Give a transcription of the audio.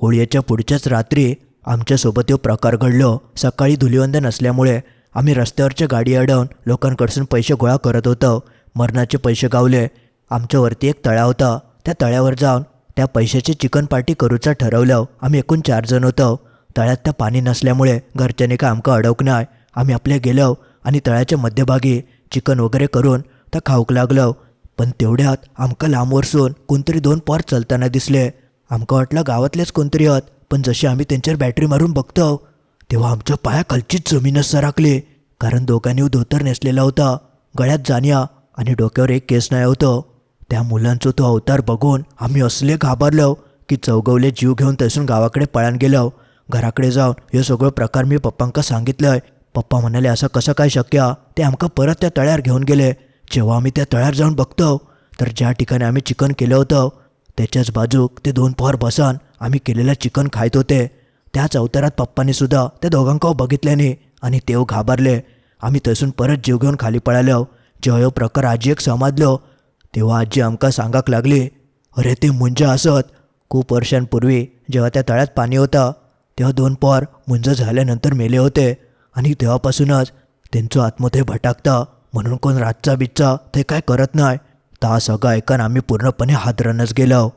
होळीच्या पुढच्याच रात्री आमच्यासोबत यो प्रकार घडलो. सकाळी धुलिवंदन असल्यामुळे आम्ही रस्त्यावरच्या गाडी अडवून लोकांकडसून पैसे गोळा करत होतो. मरणाचे पैसे गावले. आमच्यावरती एक तळा होता. त्या तळ्यावर जाऊन त्या पैशाची चिकन पार्टी करूचा ठरवलं आम्ही एकूण चार जण होतो. तळ्यात त्या पाणी नसल्यामुळे घरच्यांनी काय आमका अडवक नाही आम्ही आपल्या गेलो आणि तळ्याच्या मध्यभागी चिकन वगैरे करून त्या खाऊक लागलो. पण तेवढ्यात आमका लांबवरसून कोणतरी दोन पोर चलताना दिसले. आमका वाटलं गावातलेच कोणतरी आहात पण जशी आम्ही त्यांच्यावर बॅटरी मारून बघतो तेव्हा आमच्या पायाखालचीच जमीनच सरकली कारण दोघांनी धोतर नेसलेला होता गळ्यात जाण्या आणि डोक्यावर एक केस नाही होतं. त्या मुलांचा तो अवतार बघून आम्ही असले घाबरलो की चौगवले जीव घेऊन तसून गावाकडे पळान गेलो. घराकडे जाऊन हे सगळं प्रकार मी पप्पांका सांगितलंय. पप्पा म्हणाले असं कसं काय शक्य? ते आमका परत त्या तळ्यावर घेऊन गेले. जेव्हा आम्ही त्या तळ्यावर जाऊन बघतो तर ज्या ठिकाणी आम्ही चिकन केलं होतं त्याच्याच बाजूक ते दोन पोहर बसान आम्ही केलेलं चिकन खायत होते. त्याच अवतारात पप्पांनी सुद्धा त्या दोघांका बघितल्याने आणि तेव घाबरले. आम्ही तसून परत जीव घेऊन खाली पळालो. जेव्हा ह्यो प्रकार आजी एक तेव्हा आजी आमका सांगाक लागली अरे ते मुंज असत. खूप वर्षांपूर्वी जेव्हा त्या तळ्यात पाणी होतं तेव्हा दोन पोर मुंज झाल्यानंतर मेले होते आणि तेव्हापासूनच त्यांचं आत्महत्या भटाकता. म्हणून कोण रातचा बिच्चा ते काय करत नाही. ता सगळं ऐकून आम्ही पूर्णपणे हादरणच गेलो.